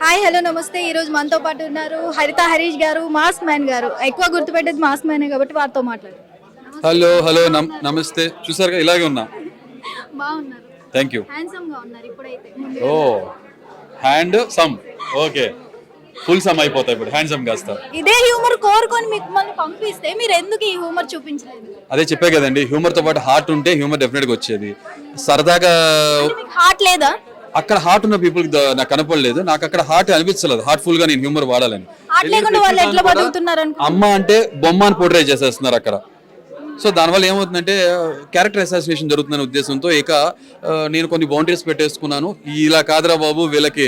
Hi hello నమస్తే. ఈ రోజు మనతో పాటు ఉన్నారు హరిత హరీష్ గారు మాస్క్ మ్యాన్ గారు. ఎక్కువ గుర్తుపెట్టేది మాస్క్ మ్యాన్ కాబట్టి వారితో మాట్లాడు. హలో హలో నమ్- నమస్తే. చూసారుగా? ఇలాగే ఉన్నా. బాగున్నారు. థ్యాంక్ యూ హ్యాండ్సమ్గా ఉన్నారు ఇప్పుడైతే. Oh handsome. Okay. Full some అయిపోతాయి ఇప్పుడు. హ్యాండ్ సమ్ కాస్త. ఇదే హ్యూమర్ కోరుకొని మీకు మళ్ళీ పంపిస్తే మీరు ఎందుకు ఈ హ్యూమర్ చూపించలేదు? అదే చెప్పే కదండి. హ్యూమర్తో పాటు హార్ట్ ఉంటే హ్యూమర్ డెఫినెట్గా వచ్చేది. సరదాగా హార్ట్ లేదా? అక్కడ హార్ట్ ఉన్న పీపుల్ నాకు కనపడలేదు. నాకు అక్కడ హార్ట్ అనిపించలేదు. హార్ట్ఫుల్గా నేను హ్యూమర్ వాడాలని. హార్ట్ అమ్మ అంటే బొమ్మ అని పోర్ట్రే చేసేస్తున్నారు అక్కడ. సో దానివల్ల ఏమవుతుందంటే క్యారెక్టర్ అసాసినేషన్ జరుగుతుందనే ఉద్దేశంతో ఇక నేను కొన్ని బౌండరీస్ పెట్టేసుకున్నాను. ఇలా కాదురా బాబు వీళ్ళకి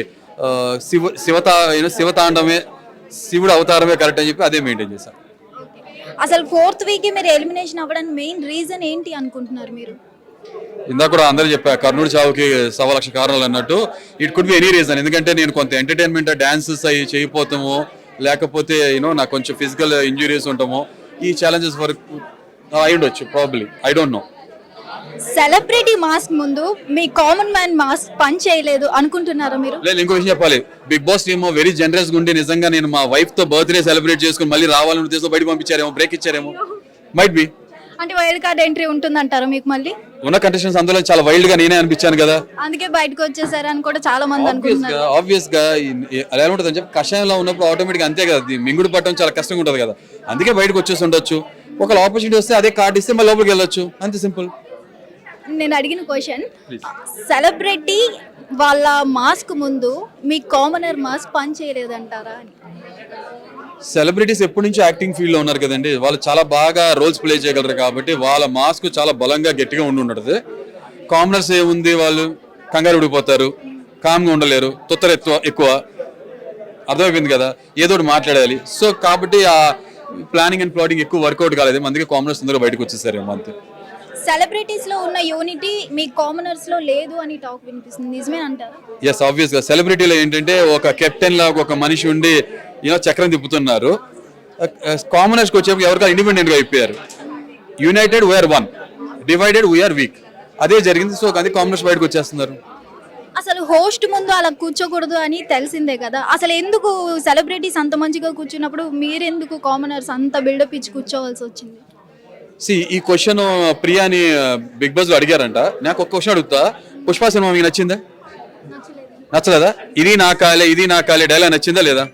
శివ శివతా శివతాండమే శివుడు అవతారమే కరెక్ట్ అని చెప్పి అదే మెయింటైన్ చేశాను అసలు ఫోర్త్ వీక్ మీరు ఎలిమినేషన్ అవ్వడానికి మెయిన్ రీజన్ ఏంటి అనుకుంటున్నారు మీరు? ఇందాక కూడా అందరూ చెప్పా కర్నూలు చావుకి సవా లక్ష కారణాలు అన్నట్టు it could be any reason ఎందుకంటే నేను కొంత ఎంటర్టైన్మెంట్ డాన్సెస్ అవి చేయకపోతాము లేకపోతే యూనో నాకు కొంచెం ఫిజికల్ ఇంజురీస్ ఉంటాము. ఈ ఛాలెంజెస్ వరకు అయి ఉండొచ్చు probably I don't know celebrity mask ముందు మీ కామన్ మ్యాన్ మాస్క్ పని చేయలేదు అనుకుంటున్నారా మీరు? లేదు ఇంకో విషయం చెప్పాలి. బిగ్ బాస్ టీమ్ వెరీ జనరస్గా ఉండి నిజంగా నేను మా వైఫ్తో బర్త్డే సెలబ్రేట్ చేసుకుని మళ్ళీ రావాలని ఉద్దేశం బయట పంపించారేమో బ్రేక్ ఇచ్చారేమో. మైట్ బి అంటే వైల్డ్ కార్డ్ ఎంట్రీ ఉంటుందంటారా మీకు మళ్ళీ? ఉన్న కండిషన్స్ అందులో చాలా వైల్డ్గా నేనే అనిపించాను కదా. అందుకే బయటకు వచ్చేసారని కూడా చాలా మంది అనుకుంటున్నారు. ఆబ్వియస్గా అలా ఉంటుంది అని చెప్పి కషాయంలో ఉన్నప్పుడు ఆటోమేటిక్ అంతే కదా మింగుడు పట్టడం చాలా కష్టంగా ఉంటుంది కదా. అందుకే బయటకు వచ్చేసి ఉండొచ్చు. ఒక ఆపర్చునిటీ వస్తే అదే కార్డు ఇస్తే మళ్ళీ లోపలికి వెళ్ళొచ్చు. అంతే సింపుల్ నేను అడిగిన క్వశ్చన్ సెలబ్రిటీ వాళ్ళ మాస్క్ ముందు మీ కామనర్ మాస్క్ పని చేయలేదంటారా అని. సెలబ్రిటీస్ ఎప్పటి నుంచి యాక్టింగ్ ఫీల్డ్లో ఉన్నారు కదండి. వాళ్ళు చాలా బాగా రోల్స్ ప్లే చేయగలరు కాబట్టి వాళ్ళ మాస్క్ చాలా బలంగా గట్టిగా ఉండి ఉంటుంది కామనర్స్ ఏముంది వాళ్ళు? కంగారు ఉడిపోతారు కామ్గా ఉండలేరు. తొత్తర ఎక్కువ ఎక్కువ. అర్థమైపోయింది కదా? ఏదో ఒకటి మాట్లాడాలి. సో కాబట్టి ఆ ప్లానింగ్ అండ్ ప్లాటింగ్ ఎక్కువ వర్కౌట్ కాలేదు. అందుకే కామనర్స్ అందరూ బయటకు వచ్చేసారేమో అంతే. సెలబ్రిటీస్లో ఉన్న యూనిటీ మీ కామనర్స్లో లేదు అని టాక్ వినిపిస్తుంది. నిజమే అంటారా ఎస్ ఆబ్వియస్గా సెలబ్రిటీలో ఏంటంటే ఒక కెప్టెన్ లాగా ఒక మనిషి ఉండి యూనో చక్రం తిప్పుతున్నారు. కామనర్స్కి వచ్చేప్పుడు ఎవరికైనా ఇండిపెండెంట్గా అయిపోయారు. United we are one divided we are weak అదే జరిగింది. సో అది కామనర్స్ బయటకు వచ్చేస్తున్నారు. అసలు హోస్ట్ ముందు అలా కూర్చోకూడదు అని తెలిసిందే కదా. అసలు ఎందుకు సెలబ్రిటీస్ అంత మంచిగా కూర్చున్నప్పుడు మీరెందుకు కామనర్స్ అంత బిల్డప్ ఇచ్చి కూర్చోవాల్సి వచ్చింది? సి ఈ క్వశ్చన్ ప్రియాని బిగ్ బాస్లో అడిగారంట. నాకు ఒక క్వశ్చన్ అడుగుతా. పుష్ప సినిమా మీకు నచ్చిందా? నచ్చలేదా. ఇది నా కాలే ఇది నా కాలే డైలాగ్ నచ్చిందా లేదా?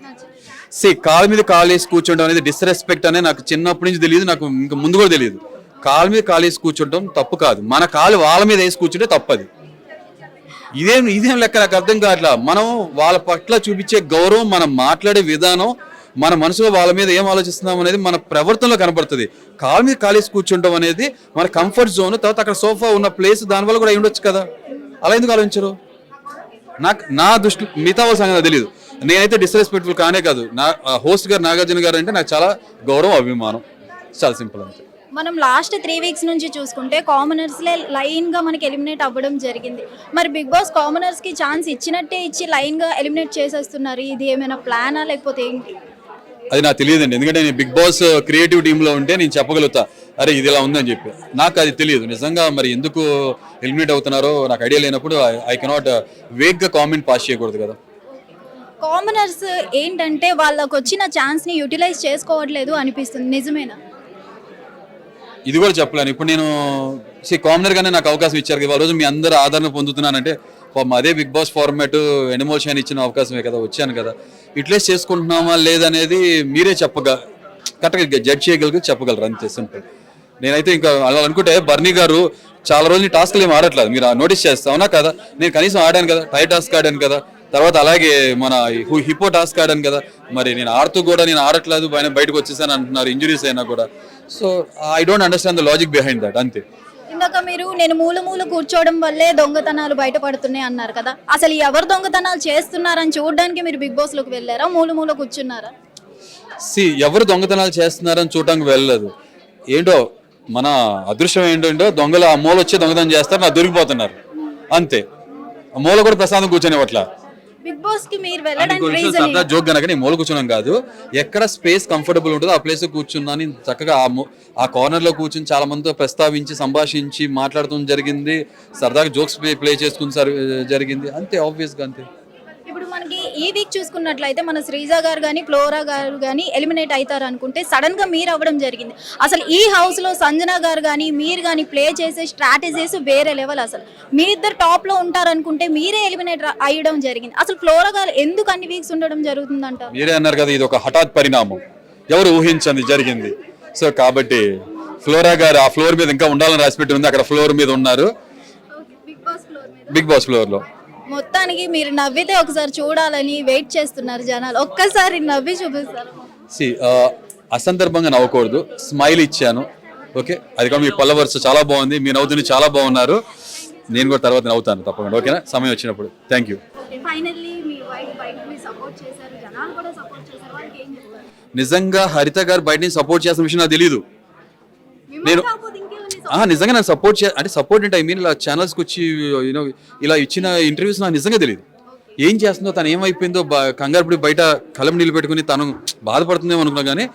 సే కాలు మీద కాలు వేసి కూర్చోవడం అనేది డిస్రెస్పెక్ట్ అనేది నాకు చిన్నప్పటి నుంచి తెలియదు నాకు ఇంకా ముందు కూడా తెలియదు. కాలు మీద కాలు వేసి కూర్చోవడం తప్పు కాదు. మన కాలు వాళ్ళ మీద వేసి కూర్చుంటే తప్పది. ఇదేం ఇదేం లెక్క నాకు అర్థం కావట్లా? మనం వాళ్ళ పట్ల చూపించే గౌరవం మనం మాట్లాడే విధానం మన మనసులో వాళ్ళ మీద ఏం ఆలోచిస్తున్నాం అనేది మన ప్రవర్తనలో కనబడుతుంది కాలు మీద కాలేసి కూర్చుంటాం అనేది మన కంఫర్ట్ జోన్ తర్వాత అక్కడ సోఫా ఉన్న ప్లేస్ దానివల్ల కూడా అయి ఉండొచ్చు కదా? అలా ఎందుకు ఆలోచించరు? నాకు నా దృష్టి మిగతా వాళ్ళ సంగతి తెలియదు నేనైతే డిస్రెస్పెక్ట్ఫుల్ కానే కాదు. నా హోస్ట్ గారు నాగార్జున గారు అంటే నాకు చాలా గౌరవం అభిమానం. చాలా సింపుల్ అంతే. మనం లాస్ట్ త్రీ వీక్స్ నుంచి చూసుకుంటే కామనర్స్ లే లైన్గా మనకి ఎలిమినేట్ అవ్వడం జరిగింది. మరి బిగ్ బాస్ కామనర్స్కి ఛాన్స్ ఇచ్చినట్టే ఇచ్చి లైన్గా ఎలిమినేట్ చేసేస్తున్నారు. ఇది ఏమైనా ప్లానా లేకపోతే ఏంటి? అది నాకు తెలియదండి. ఎందుకంటే నేను బిగ్ బాస్ క్రియేటివ్ టీంలో ఉంటే నేను చెప్పగలుగుతా. అరే ఇది ఇలా ఉందని చెప్పి. నాకు అది తెలియదు. నిజంగా మరి ఎందుకు ఎలిమినేట్ అవుతున్నారో నాకు ఐడియా లేనప్పుడు ఐ కెనాట్ వేగ్గా కామెంట్ పాస్ చేయకూడదు కదా. కామనర్స్ ఏంటంటే వాళ్ళకు వచ్చిన ఛాన్స్ని యూటిలైజ్ చేసుకోవట్లేదు అనిపిస్తుంది. నిజమేనా? ఇది కూడా చెప్పలేను. ఇప్పుడు నేను సీ కామనర్ గానే నాకు అవకాశం ఇచ్చారు కదా రోజు మీ అందరు ఆదరణ పొందుతున్నానంటే అదే Bigg Boss format Endemol Shine ఇచ్చిన అవకాశమే కదా వచ్చాను కదా. యూటిలైజ్ చేసుకుంటున్నామా లేదనేది మీరే చెప్పగ కరెక్ట్గా జడ్జ్ చేయగలిగి చెప్పగలరు అంతే సింపుల్ నేనైతే ఇంకా అలా అనుకుంటే బర్నీ గారు చాలా రోజులు టాస్క్లు ఏమి ఆడట్లేదు. మీరు నోటీస్ చేస్తావునా కదా? నేను కనీసం ఆడాను కదా టై టాస్క్ ఆడాను కదా. తర్వాత అలాగే మన హు- హిప్పో టాస్క్ ఆడాను కదా మరి నేను ఆడుతూ కూడా నేను ఆడట్లేదు బయట బయటకు వచ్చేసాను అంటున్నారు ఇంజురీస్ అయినా కూడా. So I don't understand the logic behind that అంతే. ఇందాక మీరు నేను మూల మూల కూర్చోవడం వల్లే దొంగతనాలు బయటపడుతున్నాయి అన్నారు కదా. అసలు ఎవరు దొంగతనాలు చేస్తున్నారని చూడడానికి మీరు బిగ్ బాస్లోకి వెళ్ళారా? మూల మూల కూర్చున్నారా? సి ఎవరు దొంగతనాలు చేస్తున్నారని చూడటానికి వెళ్ళలేదు. ఏంటో మన అదృష్టం ఏంటంటో దొంగలు ఆ మూల వచ్చి దొంగతనం చేస్తారు నా దొరికిపోతున్నారు. అంతే. ఆ మూల కూడా ప్రశాంతం కూర్చొని అట్లా బిగ్ బాస్కి మీరు వెళ్ళడానికి రీజన్ జోక్ గనక నేను మూల కూర్చున్నాం కాదు. ఎక్కడ స్పేస్ కంఫర్టబుల్ ఉంటుందో ఆ ప్లేస్ కూర్చున్నాను నేను చక్కగా ఆ కార్నర్లో కూర్చుని చాలా మందితో ప్రస్తావించి సంభాషించి మాట్లాడటం జరిగింది. సరదాగా జోక్స్ ప్లే చేసుకుని జరిగింది. అంతే ఆబ్వియస్గా అంతే. మనకి ఈ వీక్ చూసుకున్నట్లయితే మన శ్రీజ గారు కానీ ఫ్లోరా గారు కానీ ఎలిమినేట్ అవుతారు అనుకుంటే సడన్గా మీరు అవ్వడం జరిగింది. అసలు ఈ హౌస్లో సంజన గారు కానీ మీరు కానీ ప్లే చేసే స్ట్రాటజీస్ వేరే లెవెల్ అసలు. మీ ఇద్దరు టాప్లో ఉంటారు అనుకుంటే మీరే ఎలిమినేట్ అయ్యడం జరిగింది. అసలు ఫ్లోరా గారు ఎందుకు అన్ని వీక్స్ ఉండడం జరుగుతుందంట? మీరే అన్నారు కదా ఇది ఒక హఠాత్ పరిణామం. ఎవరు ఊహించంది జరిగింది? సో కాబట్టి ఫ్లోరా గారు ఆ ఫ్లోర్ మీద ఇంకా ఉండాలని రాసిపెట్టి ఉంది అక్కడ ఫ్లోర్ మీద ఉన్నారు. బిగ్ బాస్ ఫ్లోర్ మీద. బిగ్ బాస్ ఫ్లోర్లో. మొత్తానికి మీరు నవ్వితే ఒకసారి చూడాలని వెయిట్ చేస్తున్నారు జనాలు. ఒక్కసారి నవ్వి చూపిస్తారు. సి అసందర్భంగా నవ్వకూడదు. స్మైల్ ఇచ్చాను. ఓకే? అది కూడా మీ పళ్ళ వరుస చాలా బాగుంది. మీ నవ్వుతుంది చాలా బాగున్నారు. నేను కూడా తర్వాత నవ్వుతాను తప్పకుండా. ఓకేనా? సమయం వచ్చినప్పుడు. థ్యాంక్ యూ నిజంగా హరిత గారు బయట నుంచి సపోర్ట్ చేసిన విషయం నాకు తెలియదు నేను- నిజంగా నాకు సపోర్ట్ చే అంటే సపోర్ట్ అంటే ఐ మీన్ ఇలా ఛానల్స్కి వచ్చి యూనో ఇలా ఇచ్చిన ఇంటర్వ్యూస్ నాకు నిజంగా తెలియదు ఏం చేస్తుందో తను ఏమైపోయిందో కంగారుపడి బయట కలం నీళ్ళు పెట్టుకుని తను బాధపడుతుందేమో అనుకున్నా కానీ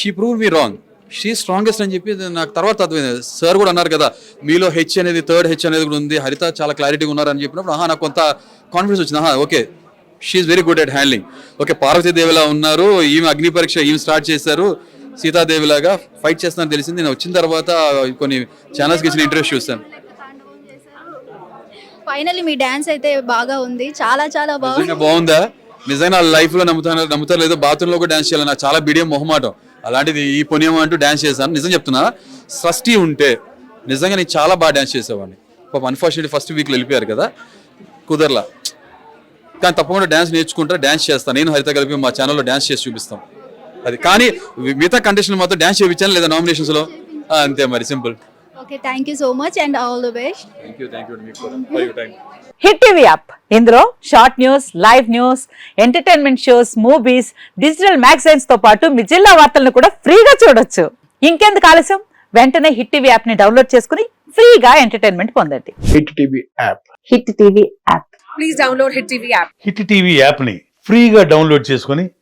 she prove me wrong she strongest అని చెప్పి నాకు తర్వాత అర్థమైంది. సార్ కూడా అన్నారు కదా మీలో హెచ్ అనేది థర్డ్ హెచ్ అనేది కూడా ఉంది. హరిత చాలా క్లారిటీగా ఉన్నారని చెప్పినప్పుడు ఆహా నాకు కొంత కాన్ఫిడెన్స్ వచ్చింది. ఆహా okay she very good at handling okay పార్వతీదేవిలా ఉన్నారు? ఈమె అగ్ని పరీక్ష ఈమె స్టార్ట్ చేశారు. సీతాదేవిలాగా ఫైట్ చేస్తానని తెలిసింది. నేను వచ్చిన తర్వాత కొన్ని ఛానల్స్కి ఇచ్చిన ఇంటర్వ్యూస్ చూస్తాను ఫైనల్లీ మీ డాన్స్ అయితే బాగా ఉంది. చాలా చాలా బాగుంది. బాగుందా? నిజంగా లైఫ్లో నమ్ముతాను నమ్ముతారు లేదో బాత్రూమ్లో కూడా డాన్స్ చేయాలి. నాకు చాలా బిడియం మొహమాటం. అలాంటిది ఈ పుణ్యం అంటూ డాన్స్ చేశాను. నిజం చెప్తున్నా సృష్టి ఉంటే నిజంగా నేను చాలా బాగా డాన్స్ చేసేవాడిని. పాప అన్ఫార్చునేట్లీ ఫస్ట్ వీక్లో వెళ్ళిపోయారు కదా కుదరలా. కానీ తప్పకుండా డాన్స్ నేర్చుకుంటా డాన్స్ చేస్తాను నేను హరిత కలిపి మా ఛానల్లో డాన్స్ చేసి చూపిస్తాం. అది. కానీ మిగతా కండిషన్ మాత్రం డాన్స్ చేయించాను లేదా నామినేషన్స్లో? అంతే మరి simple. Okay thank you so much and all the best. Thank you thank you మీకు కూడా. For time Hit TV app. ఇందులో short news live news entertainment shows movies digital మ్యాగజైన్స్తో పాటు మీ జిల్లా వార్తలను కూడా ఫ్రీగా చూడొచ్చు. ఇంకెందుకు ఆలస్యం? వెంటనే హిట్ టీవీ యాప్ని డౌన్లోడ్ చేసుకుని ఫ్రీగా ఎంటర్టైన్మెంట్ పొందండి. Hit TV app. Hit TV app. Hit TV యాప్ని ఫ్రీగా డౌన్లోడ్ చేసుకొని